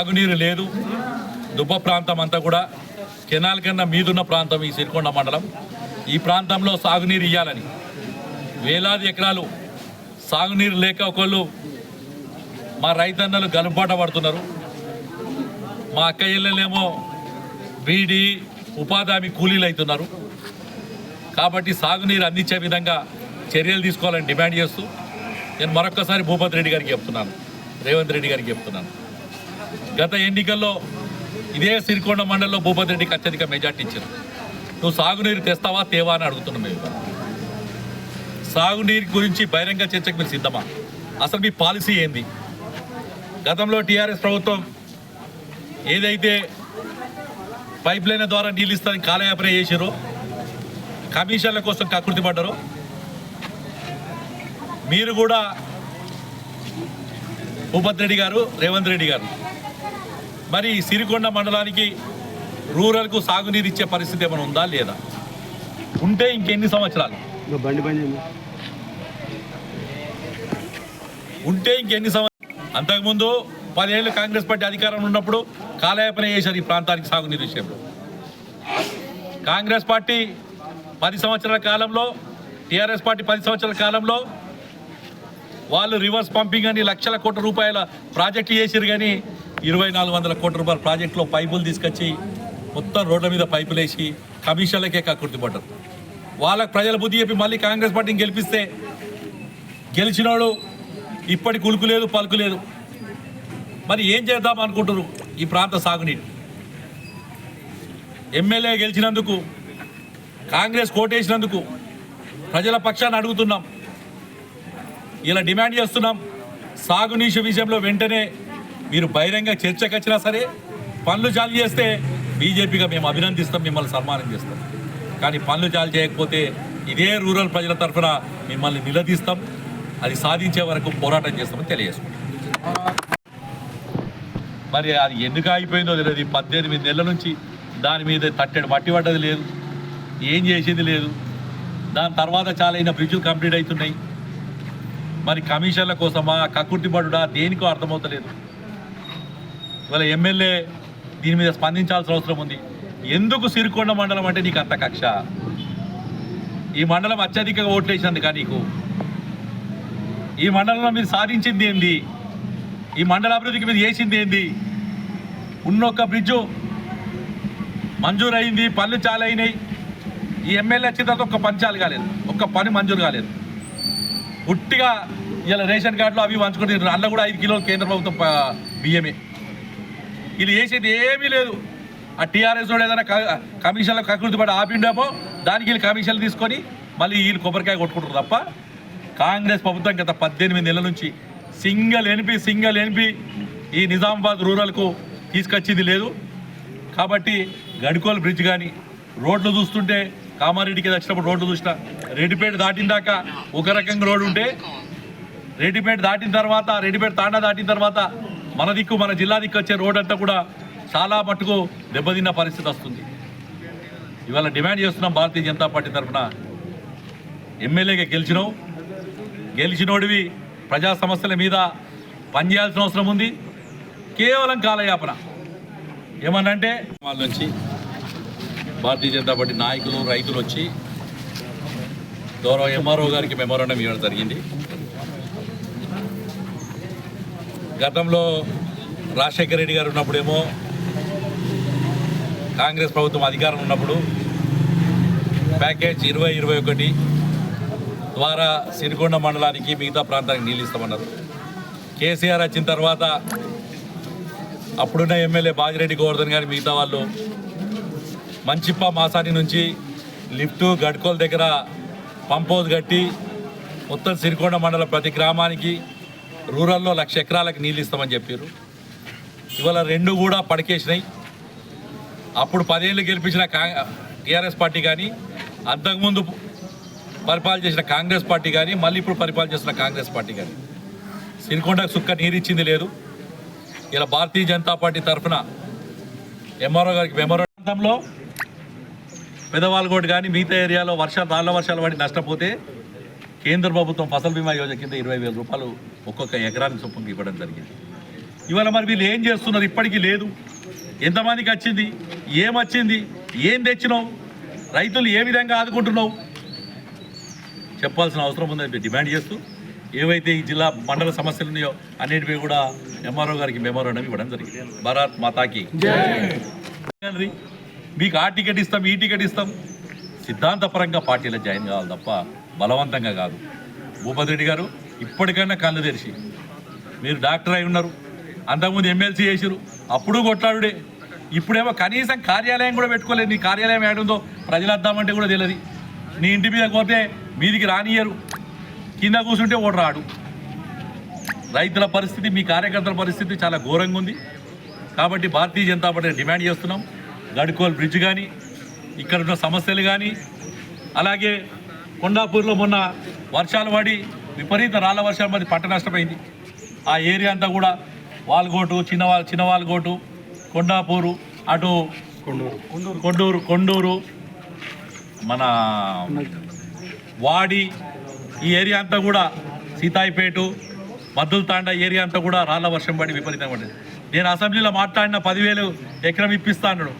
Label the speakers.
Speaker 1: సాగునీరు లేదు. దుబ్బ ప్రాంతం అంతా కూడా కెనాల్ కన్నా మీదున్న ప్రాంతం ఈ సిరికొండ మండలం. ఈ ప్రాంతంలో సాగునీరు ఇవ్వాలని వేలాది ఎకరాలు సాగునీరు లేక ఒకళ్ళు మా రైతన్నలు గలుబాట పడుతున్నారు. మా అక్క ఇళ్ళనేమో బీడి ఉపాధి హామీ కూలీలు అవుతున్నారు కాబట్టి సాగునీరు అందించే విధంగా చర్యలు తీసుకోవాలని డిమాండ్ చేస్తూ నేను మరొక్కసారి భూపతి రెడ్డి గారికి చెప్తున్నాను. రేవంత్ రెడ్డి గారికి చెప్తున్నాను. గత ఎన్నికల్లో ఇదే సిరికొండ మండలంలో భూపతి రెడ్డికి అత్యధిక మెజార్టీ ఇచ్చారు. నువ్వు సాగునీరు తెస్తావా తేవా అని అడుగుతున్నాం మేము. సాగునీరు గురించి బహిరంగ చర్చకు మీరు సిద్ధమా? అసలు మీ పాలసీ ఏంది? గతంలో టీఆర్ఎస్ ప్రభుత్వం ఏదైతే పైప్ లైన్ ద్వారా నీళ్ళు ఇస్తారని కాలయాపన చేశారో కమిషన్ల కోసం కకృతి పడ్డారు మీరు కూడా భూపత్ రెడ్డి గారు రేవంత్ రెడ్డి గారు మరి సిరికొండ మండలానికి రూరల్కు సాగునీరు ఇచ్చే పరిస్థితి ఏమైనా ఉందా లేదా? ఉంటే ఇంకెన్ని సంవత్సరాలు? ఉంటే ఇంకెన్ని సంవత్సరాలు అంతకుముందు పదేళ్ళు కాంగ్రెస్ పార్టీ అధికారంలో ఉన్నప్పుడు కాలయాపన చేశారు ఈ ప్రాంతానికి సాగునీరు విషయంలో. కాంగ్రెస్ పార్టీ పది సంవత్సరాల కాలంలో టీఆర్ఎస్ పార్టీ పది సంవత్సరాల కాలంలో వాళ్ళు రివర్స్ పంపింగ్ అని లక్షల కోట్ల రూపాయల ప్రాజెక్టులు చేసిరు కానీ ఇరవై నాలుగు వందల కోట్ల రూపాయల ప్రాజెక్టులో పైపులు తీసుకొచ్చి మొత్తం రోడ్ల మీద పైపులు వేసి కమిషన్లకే కక్కుర్తి పడ్డారు. వాళ్ళకి ప్రజల బుద్ధి చెప్పి మళ్ళీ కాంగ్రెస్ పార్టీని గెలిపిస్తే గెలిచినోడు ఇప్పటికి ఉలుకు లేదు పలుకు లేదు. మరి ఏం చేద్దాం అనుకుంటున్నారు ఈ ప్రాంత సాగునీరు? ఎమ్మెల్యే గెలిచినందుకు కాంగ్రెస్ కోటేసినందుకు ప్రజల పక్షాన్ని అడుగుతున్నాం. ఇలా డిమాండ్ చేస్తున్నాం. సాగునీరు విషయంలో వెంటనే మీరు బహిరంగ చర్చకు వచ్చినా సరే పనులు చాలు చేస్తే బీజేపీగా మేము అభినందిస్తాం మిమ్మల్ని సన్మానం చేస్తాం. కానీ పనులు చాలు చేయకపోతే ఇదే రూరల్ ప్రజల తరఫున మిమ్మల్ని నిలదీస్తాం. అది సాధించే వరకు పోరాటం చేస్తామని తెలియజేసుకుంటాం మరి అది ఎందుకు ఆగిపోయిందో తెలియదు. పద్దెనిమిది నెలల నుంచి దాని మీద తట్టెడు మట్టి పడ్డది లేదు. ఏం చేసేది లేదు. దాని తర్వాత చాలా అయిన బ్రిడ్జులు కంప్లీట్ అవుతున్నాయి. మరి కమిషన్ల కోసమా కక్కుర్తిపడుడా దేనికో అర్థమవుతలేదు. ఇవాళ ఎమ్మెల్యే దీని మీద స్పందించాల్సిన అవసరం ఉంది. ఎందుకు సిరికొండ మండలం అంటే నీకు అంత కక్ష? ఈ మండలం అత్యధికంగా ఓట్లేసినందుక నీకు? ఈ మండలంలో మీరు సాధించింది ఏంది? ఈ మండల అభివృద్ధికి మీరు చేసింది ఏంది? ఉన్నొక్క బ్రిడ్జు మంజూరు అయింది పనులు చాలా అయినాయి ఈ ఎమ్మెల్యే వచ్చిన తర్వాత ఒక్క పని చాలు కాలేదు. ఒక్క పని మంజూరు కాలేదు. పుట్టిగా ఇలా రేషన్ కార్డులో అవి పంచుకుంటే అన్న కూడా ఐదు కిలోలు కేంద్ర ప్రభుత్వం బియ్యమే. వీళ్ళు చేసేది ఏమీ లేదు. ఆ టీఆర్ఎస్ వాడు ఏదైనా క- కమిషన్లకు కకృతి పడి ఆపిండేమో దానికి వీళ్ళు కమిషన్లు తీసుకొని మళ్ళీ వీళ్ళు కొబ్బరికాయ కొట్టుకుంటారు తప్ప కాంగ్రెస్ ప్రభుత్వం గత పద్దెనిమిది నెలల నుంచి సింగల్ ఎన్పి సింగల్ ఎన్పి ఈ నిజామాబాద్ రూరల్కు తీసుకొచ్చింది లేదు. కాబట్టి గడికోల్ బ్రిడ్జ్ కానీ రోడ్లు చూస్తుంటే కామారెడ్డికి వచ్చినప్పుడు రోడ్లు చూసిన రెడ్డిపేట దాటిన దాకా ఒక రకంగా రోడ్డు ఉంటే రెడ్డిపేట దాటిన తర్వాత రెడ్డిపేట తాండా దాటిన తర్వాత మన దిక్కు మన జిల్లా దిక్కు వచ్చే రోడ్ అంతా కూడా చాలా మట్టుకు దెబ్బతిన్న పరిస్థితి వస్తుంది. ఇవాళ డిమాండ్ చేస్తున్నాం భారతీయ జనతా పార్టీ తరఫున. ఎమ్మెల్యేగా గెలిచినావు. గెలిచినోడివి ప్రజా సమస్యల మీద పనిచేయాల్సిన అవసరం ఉంది. కేవలం కాలయాపన. ఏమనంటే వాళ్ళ నుంచి భారతీయ జనతా పార్టీ నాయకులు రైతులు వచ్చి గౌరవ ఎంఆర్ఓ గారికి మెమోరాండం ఇవ్వడం జరిగింది. గతంలో రాజశేఖర రెడ్డి గారు ఉన్నప్పుడేమో కాంగ్రెస్ ప్రభుత్వం అధికారం ఉన్నప్పుడు ప్యాకేజ్ ఇరవై ఇరవై ఒకటి ద్వారా సిరికొండ మండలానికి మిగతా ప్రాంతానికి నీళ్ళు ఇస్తామన్నారు. కేసీఆర్ వచ్చిన తర్వాత అప్పుడున్న ఎమ్మెల్యే బాజిరెడ్డి గోవర్ధన్ గారి మిగతా వాళ్ళు మంచిప్ప మాసాని నుంచి లిఫ్టు గడ్కోల్ దగ్గర పంప్ హౌస్ కట్టి మొత్తం సిరికొండ మండలం ప్రతి గ్రామానికి రూరల్లో లక్ష ఎకరాలకు నీళ్ళు ఇస్తామని చెప్పారు. ఇవాళ రెండు కూడా పడికేసినాయి. అప్పుడు పదేళ్ళు గెలిపించిన టీఆర్ఎస్ పార్టీ కానీ అంతకుముందు పరిపాలన చేసిన కాంగ్రెస్ పార్టీ కానీ మళ్ళీ ఇప్పుడు పరిపాలన చేస్తున్న కాంగ్రెస్ పార్టీ కానీ. సిరికొండకు సుక్క నీరిచ్చింది లేదు. ఇలా భారతీయ జనతా పార్టీ తరఫున ఎంఆర్ఓ గారికి మెమోరాండంలో పెదవాలగోడు కానీ మిగతా ఏరియాలో వర్షాలు రాళ్ళ వర్షాలు పడి నష్టపోతే కేంద్ర ప్రభుత్వం ఫసల్ బీమా యోజన కింద ఇరవై వేల రూపాయలు ఒక్కొక్క ఎకరానికి చొప్పున ఇవ్వడం జరిగింది. ఇవాళ మరి వీళ్ళు ఏం చేస్తున్నారు? ఇప్పటికీ లేదు. ఎంతమందికి వచ్చింది? ఏమొచ్చింది ఏం తెచ్చినావు? రైతులు ఏ విధంగా ఆదుకుంటున్నావు? చెప్పాల్సిన అవసరం ఉందని డిమాండ్ చేస్తూ ఏవైతే ఈ జిల్లా మండల సమస్యలు ఉన్నాయో అన్నిటిపై కూడా ఎంఆర్ఓ గారికి మెమోరాండం ఇవ్వడం జరిగింది. భారత్ మాతాకి? మీకు ఆ టికెట్ ఇస్తాం ఈ టికెట్ ఇస్తాం. సిద్ధాంతపరంగా పార్టీలో జాయిన్ కావాలి తప్ప బలవంతంగా కాదు. భూపతి రెడ్డి గారు ఇప్పటికైనా కళ్ళు తెరిచి మీరు డాక్టర్ అయి ఉన్నారు అంతకుముందు ఎమ్మెల్సీ చేసిరు అప్పుడు కొట్లాడుడే. ఇప్పుడేమో కనీసం కార్యాలయం కూడా పెట్టుకోలేదు. నీ కార్యాలయం ఏడుందో ప్రజలు అద్దామంటే కూడా తెలియదు. నీ ఇంటి మీద పోతే మీదికి రానియరు కింద కూర్చుంటే ఓటు రాడు. రైతుల పరిస్థితి మీ కార్యకర్తల పరిస్థితి చాలా ఘోరంగా ఉంది. కాబట్టి భారతీయ జనతా పార్టీ డిమాండ్ చేస్తున్నాం. గడ్కోల్ బ్రిడ్జ్ కానీ ఇక్కడ ఉన్న సమస్యలు కానీ అలాగే కొండాపూర్లో మొన్న వర్షాలు పడి విపరీత రాళ్ళ వర్షాలు పడి పంట నష్టపోయింది ఆ ఏరియా అంతా కూడా వాల్గోటు చిన్న చిన్న వాల్గోటు కొండాపూరు అటు కొండూరు. కొండూరు మన వాడి ఈ ఏరియా అంతా కూడా సీతాయిపేటు మద్దుల తాండా ఏరియా అంతా కూడా రాళ్ళ వర్షం పడి విపరీతంగా పడింది. నేను అసెంబ్లీలో మాట్లాడిన పదివేలు ఎకరం ఇప్పిస్తా అన్నాడు.